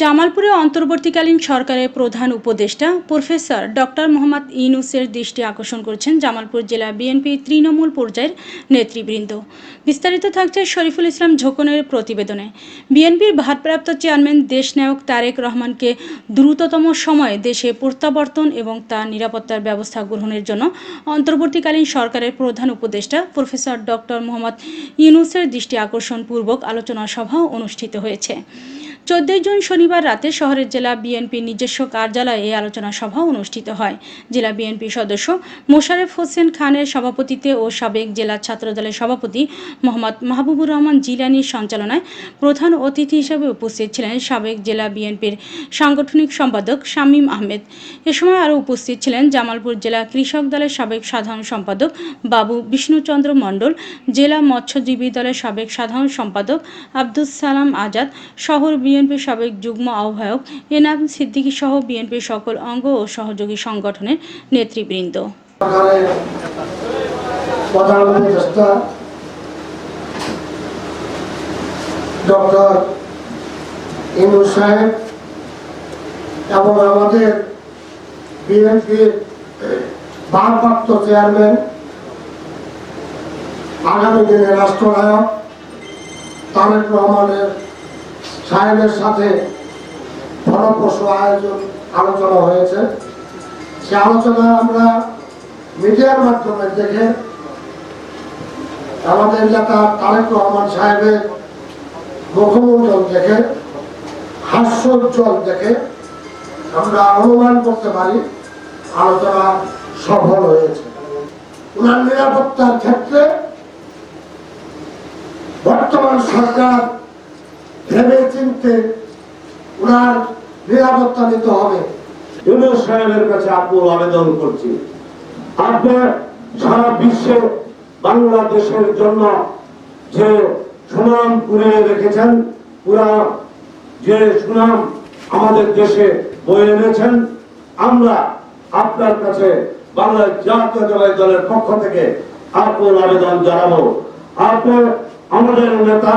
জামালপুরে অন্তর্বর্তীকালীন সরকারের প্রধান উপদেষ্টা, প্রফেসর ডক্টর মোহাম্মদ ইউনুসের দৃষ্টি আকর্ষণ করেছেন জামালপুর জেলা বিএনপি তৃণমূল পর্যায়ের নেতৃবৃন্দ। বিস্তারিত থাকছে শরীফুল ইসলাম ঝোকনের প্রতিবেদনে। বিএনপির ভারপ্রাপ্ত চেয়ারম্যান দেশনায়ক তারেক রহমানকে দ্রুততম সময়ে দেশে প্রত্যাবর্তন এবং তার নিরাপত্তার ব্যবস্থা গ্রহণের জন্য অন্তর্বর্তীকালীন সরকারের প্রধান উপদেষ্টা, প্রফেসর ডক্টর মোহাম্মদ ইউনুসের দৃষ্টি আকর্ষণপূর্বক আলোচনা সভাও অনুষ্ঠিত হয়েছে। চোদ্দই জুন শনিবার রাতে শহরের জেলা বিএনপির নিজস্ব কার্যালয়ে এই আলোচনা সভা অনুষ্ঠিত হয়। জেলা বিএনপি সদস্য মোশারেফ হোসেন খানের সভাপতিত্বে ও সাবেক জেলা ছাত্রদলের সভাপতি মোহাম্মদ মাহবুবুর রহমান জিলানির সঞ্চালনায় প্রধান অতিথি হিসেবে উপস্থিত ছিলেন সাবেক জেলা বিএনপির সাংগঠনিক সম্পাদক শামীম আহমেদ। এ সময় আরও উপস্থিত ছিলেন জামালপুর জেলা কৃষক দলের সাবেক সাধারণ সম্পাদক বাবু বিষ্ণুচন্দ্র মণ্ডল, জেলা মৎস্যজীবী দলের সাবেক সাধারণ সম্পাদক আব্দুস সালাম আজাদ, শহর বিএনপির সাবেক যুগ্ম আহ্বায়ক এনাম সিদ্দিকী সহ বিএনপির সকল অঙ্গ ও সহযোগী সংগঠনের নেতৃবৃন্দ। এবং আমাদের বিএনপির ভারপ্রাপ্ত চেয়ারম্যান, আগামী দিনে রাষ্ট্রনায়ক তারেক রহমানের সাহেবের সাথে ফলপ্রসূ আয়োজন আলোচনা হয়েছে। সে আলোচনা আমরা মিডিয়ার মাধ্যমে দেখে আমাদের নেতা তারেক রহমান সাহেবের মুখমণ্ডল দেখে, হাস্যোজ্জ্বল দেখে আমরা অনুমান করতে পারি আলোচনা সফল হয়েছে। ওনার নিরাপত্তার ক্ষেত্রে বর্তমান সরকার ভেবে চিনতে ওনার নিরাপত্তা নিতে হবে। ইউনুস সাহেবের কাছে আকুল আবেদন করছি। আপনি সারা বিশ্বে বাংলাদেশের জন্য যে সুনাম কুড়িয়ে রেখেছেন, পুরা যে সুনাম আমাদের দেশে বয়ে এনেছেন, আমরা আপনার কাছে বাংলা জাতীয়তাবাদী দলের পক্ষ থেকে আকুল আবেদন জানাব। আপনি আমাদের নেতা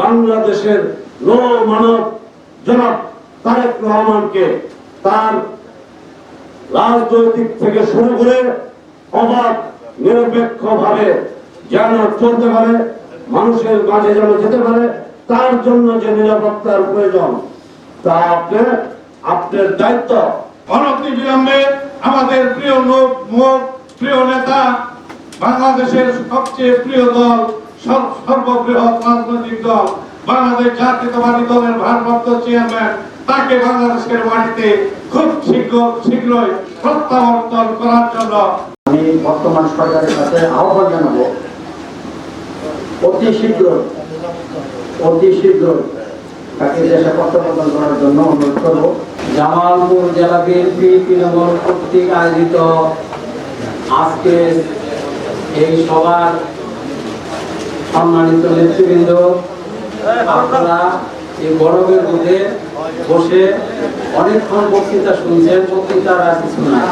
বাংলাদেশের লো মানব জনাব তারেক রহমানকে তার রাজনৈতিক থেকে শুরু করে অবাধ নিরপেক্ষ ভাবে যেন চলতে পারে, মানুষের মাঝে যেন যেতে পারে, তার জন্য যে নিরাপত্তার প্রয়োজন, তা আপনি আপনার দায়িত্ব। অনতি বিলম্বে আমাদের প্রিয় লোক মুখ প্রিয় নেতা, বাংলাদেশের সবচেয়ে প্রিয় দল সর্ববৃহৎ রাজনৈতিক দল বাংলাদেশ জাতীয়তাবাদী দলের ভারপ্রাপ্ত চেয়ারম্যান তাকে বাংলাদেশের মাটিতে খুব শীঘ্র শীঘ্রই প্রত্যাবর্তন করার জন্য আমি বর্তমান সরকারের কাছে আহ্বান জানাব অতি শীঘ্র অতি শীঘ্র তাকে দেশে প্রত্যাবর্তন করার জন্য অনুরোধ করব। জামালপুর জেলা বিএনপি তৃণমূল কর্তৃক আয়োজিত আজকে এই সভার সম্মানিত নেতৃবৃন্দ আপনারা এই গরমের মধ্যে বসে অনেকক্ষণ বক্তৃতা শুনছেন বক্তৃতার আর কিছু না।